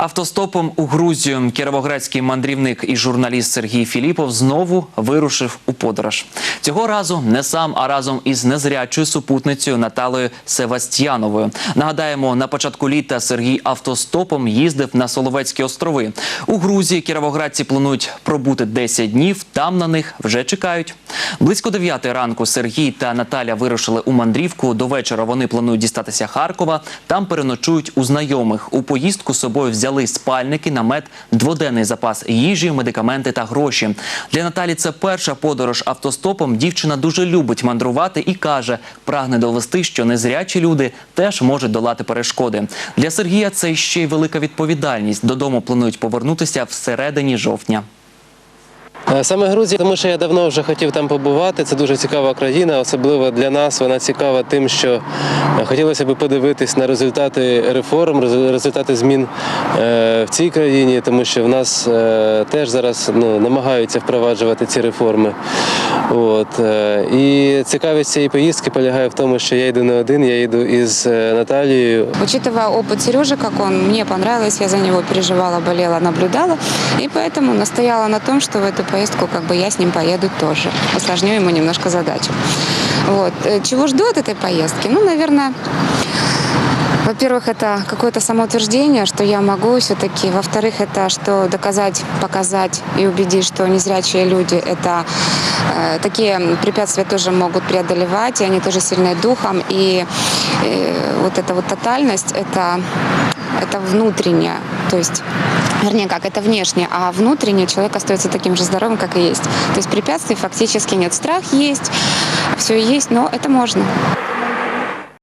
Автостопом у Грузію кіровоградський мандрівник і журналіст Сергій Філіпов знову вирушив у подорож. Цього разу не сам, а разом із незрячою супутницею Наталою Севастьяновою. Нагадаємо, на початку літа Сергій автостопом їздив на Соловецькі острови. У Грузії кіровоградці планують пробути 10 днів. Там на них вже чекають. Близько 9 ранку Сергій та Наталя вирушили у мандрівку. До вечора вони планують дістатися Харкова. Там переночують у знайомих. У поїздку з собою взяли спальники, намет, дводенний запас їжі, медикаменти та гроші. Для Наталі це перша подорож автостопом. Дівчина дуже любить мандрувати і каже, прагне довести, що незрячі люди теж можуть долати перешкоди. Для Сергія це ще й велика відповідальність. Додому планують повернутися всередині жовтня. Е, Саме Грузія, тому що я давно вже хотів там побувати. Це дуже цікава країна, особливо для нас. Вона цікава тим, що е, хотілося б подивитись на результати реформ, роз- результати змін е, в цій країні, тому що в нас е, теж зараз ну, намагаються впроваджувати ці реформи. От. е, І цікавість цієї поїздки полягає в тому, що я йду не один, я йду із е, Наталією. Учитывая опыт Сережи, как он мне понравилось, я за него переживала, болела, наблюдала, и поэтому настояла на том, что в эту поездку как бы я с ним поеду тоже. Усложню ему немножко задачу. Вот. Э, Чего жду от этой поездки? Ну, наверное, во-первых, это какое-то самоутверждение, что я могу все-таки. Во-вторых, это что доказать, показать и убедить, что незрячие люди это э, такие препятствия тоже могут преодолевать, и они тоже сильные духом. И э, вот эта вот тотальность, это, это внутреннее, то есть Вернее, как, это внешне, а внутренне человек остается таким же здоровым, как и есть. То есть препятствий фактически нет. Страх есть, все есть, но это можно.